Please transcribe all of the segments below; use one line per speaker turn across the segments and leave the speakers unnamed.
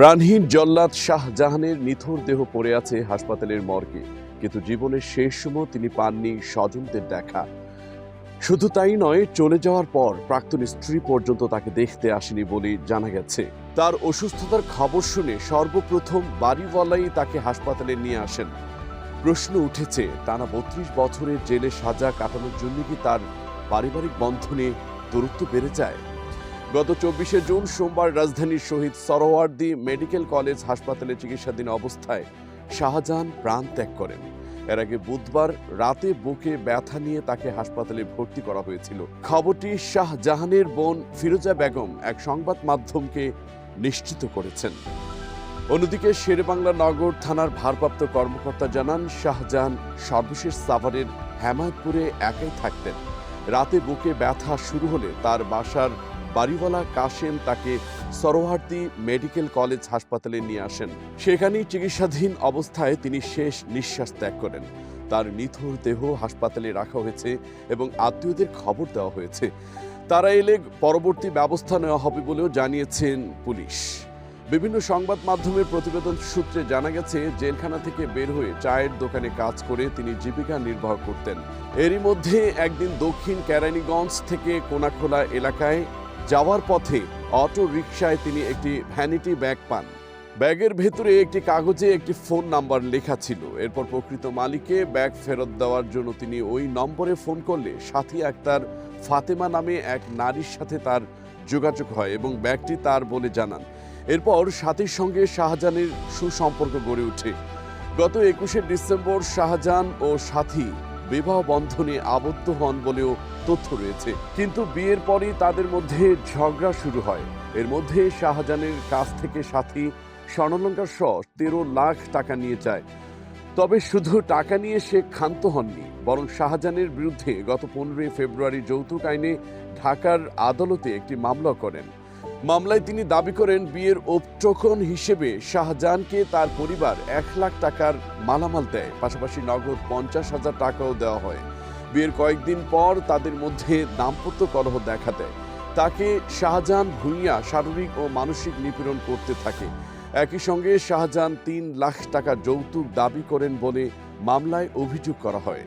প্রাণহীন জল্লাদ শাহজাহানের নিথর দেহ পড়ে আছে হাসপাতালের মর্গে, কিন্তু জীবনের শেষ সময় তিনি পাননি স্বজনদের দেখা। শুধু তাই নয়, চলে যাওয়ার পর প্রাক্তন স্ত্রী পর্যন্ত তাকে দেখতে আসেনি বলে জানা গেছে। তার অসুস্থতার খবর শুনে সর্বপ্রথম বাড়িওয়ালাই তাকে হাসপাতালে নিয়ে আসেন। প্রশ্ন উঠেছে, টানা বত্রিশ বছরের জেলে সাজা কাটানোর জন্য কি তার পারিবারিক বন্ধনে দূরত্ব বেড়ে যায়? গত চব্বিশে জুন সোমবার রাজধানীর শহীদ সরোয়ার্দি মেডিকেল কলেজ হাসপাতালে চিকিৎসাধীন অবস্থায় শাহজাহান প্রাণ ত্যাগ করেন। এর আগে বুধবার রাতে বুকে ব্যথা নিয়ে তাকে হাসপাতালে ভর্তি করা হয়েছিল। খবরটি শাহজাহানের বোন ফিরোজা বেগম এক সংবাদ মাধ্যমকে নিশ্চিত করেছেন। অন্যদিকে শেরেবাংলা নগর থানার ভারপ্রাপ্ত কর্মকর্তা জানান, শাহজাহান সর্বশেষ সাভারের হেমায়তপুরে একাই থাকতেন। রাতে বুকে ব্যথা শুরু হলে তার বাসার বাড়িওয়ালা কাশেম তাকে সরোহার্দি মেডিকেল কলেজ হাসপাতালে নিয়ে আসেন। সেখানেই চিকিৎসাধীন অবস্থায় তিনি শেষ নিঃশ্বাস ত্যাগ করেন। তার নিথর দেহ হাসপাতালে রাখা হয়েছে এবং আত্মীয়দের খবর দেওয়া হয়েছে। তারা এলে পরবর্তী ব্যবস্থা নেওয়া হবে বলেও জানিয়েছেন পুলিশ। বিভিন্ন সংবাদ মাধ্যমের প্রতিবেদন সূত্রে জানা গেছে, জেলখানা থেকে বের হয়ে চায়ের দোকানে কাজ করে তিনি জীবিকা নির্বাহ করতেন। এরই মধ্যে একদিন দক্ষিণ কেরানীগঞ্জ থেকে কোনাখোলা এলাকায় যাওয়ার পথে অটো রিকশায় তিনি একটি ভ্যানিটি ব্যাগ পান। ব্যাগের ভেতরে একটি কাগজে একটি ফোন নাম্বার লেখা ছিল। এরপর প্রকৃত মালিককে ব্যাগ ফেরত দেওয়ার জন্য তিনি ওই নম্বরে ফোন করলে সাথী আক্তার ফাতেমা নামে এক নারীর সাথে তার যোগাযোগ হয় এবং ব্যাগটি তার বলে জানান। এরপর সাথীর সঙ্গে শাহজাহানের সুসম্পর্ক গড়ে ওঠে। গত একুশে ডিসেম্বর শাহজাহান ও সাথী বিবাহ বন্ধনে আবদ্ধ হন বলেও তথ্য রয়েছে। কিন্তু বিয়ের পরই তাদের মধ্যে ঝগড়া শুরু হয়। এর মধ্যে শাহজাহানের কাছ থেকে সাথী স্বর্ণলঙ্কার সহ তেরো লাখ টাকা নিয়ে যায়। তবে শুধু টাকা নিয়ে সে ক্ষান্ত হননি, বরং শাহজাহানের বিরুদ্ধে গত পনেরোই ফেব্রুয়ারি যৌতুক আইনে ঢাকার আদালতে একটি মামলা করেন। মামলায় তিনি দাবি করেন বিয়ের উপটোকন হিসেবে শাহজাহানকে তার পরিবার এক লাখ টাকার মালামাল দেয়। পাশাপাশি নগদ পঞ্চাশ হাজার টাকাও দেওয়া হয়। বিয়ের কয়েকদিন পর তাদের মধ্যে দাম্পত্য কলহ দেখা দেয়। তাকে শাহজাহান ভূঁইয়া শারীরিক ও মানসিক নিপীড়ন করতে থাকে। একই সঙ্গে শাহজাহান তিন লাখ টাকা যৌতুক দাবি করেন বলে মামলায় অভিযোগ করা হয়।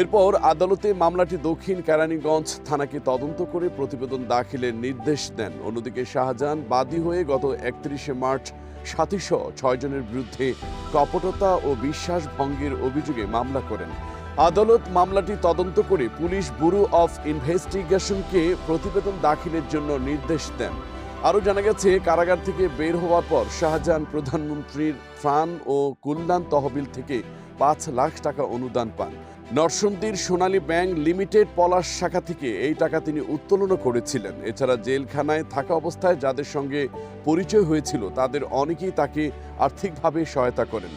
এরপর আদালতে মামলাটি দক্ষিণ কেরানীগঞ্জ থানাকে তদন্ত করে প্রতিবেদন দাখিলের নির্দেশ দেন। অন্যদিকে শাহজাহান বাদী হয়ে গত একত্রিশে মার্চ সাথীসহ ছয়জনের বিরুদ্ধে কপটতা ও বিশ্বাস ভঙ্গের অভিযোগে মামলা করেন। আদালত মামলাটি তদন্ত করে পুলিশ ব্যুরো অফ ইনভেস্টিগেশনকে প্রতিবেদন দাখিলের জন্য নির্দেশ দেন। আরও জানা গেছে, কারাগার থেকে বের হওয়ার পর শাহজাহান প্রধানমন্ত্রীর ত্রাণ ও কল্যাণ তহবিল থেকে পাঁচ লাখ টাকা অনুদান পান। নরসন্দির সোনালী ব্যাংক লিমিটেড পলাশ শাখা থেকে এই টাকা তিনি উত্তোলনও করেছিলেন। এছাড়া জেলখানায় থাকা অবস্থায় যাদের সঙ্গে পরিচয় হয়েছিল, তাদের অনেকেই তাকে আর্থিকভাবে সহায়তা করেন।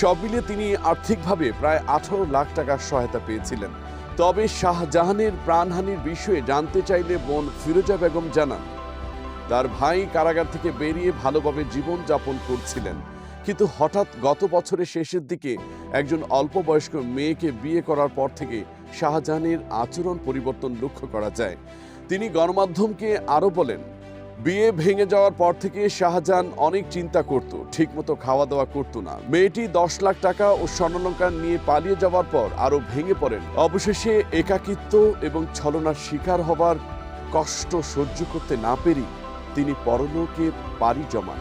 সব মিলিয়ে তিনি আর্থিকভাবে প্রায় আঠারো লাখ টাকার সহায়তা পেয়েছিলেন। তবে শাহজাহানের প্রাণহানির বিষয়ে জানতে চাইলে বোন ফিরোজা বেগম জানান, তার ভাই কারাগার থেকে বেরিয়ে ভালোভাবে জীবন যাপন করছিলেন। কিন্তু হঠাৎ গত বছরের শেষের দিকে একজন অল্প বয়স্ক মেয়েকে বিয়ে করার পর থেকে শাহজাহানের আচরণ পরিবর্তন লক্ষ্য করা যায়। তিনি গণমাধ্যমকে আরও বলেন, বিয়ে ভেঙে যাওয়ার পর থেকে শাহজাহান অনেক চিন্তা করত, ঠিকমতো খাওয়া দাওয়া করতো না। মেয়েটি দশ লাখ টাকা ও স্বর্ণলঙ্কার নিয়ে পালিয়ে যাওয়ার পর আরও ভেঙে পড়েন। অবশেষে একাকিত্ব এবং ছলনার শিকার হবার কষ্ট সহ্য করতে না পেরে তিনি পরলোকে পাড়ি জমান।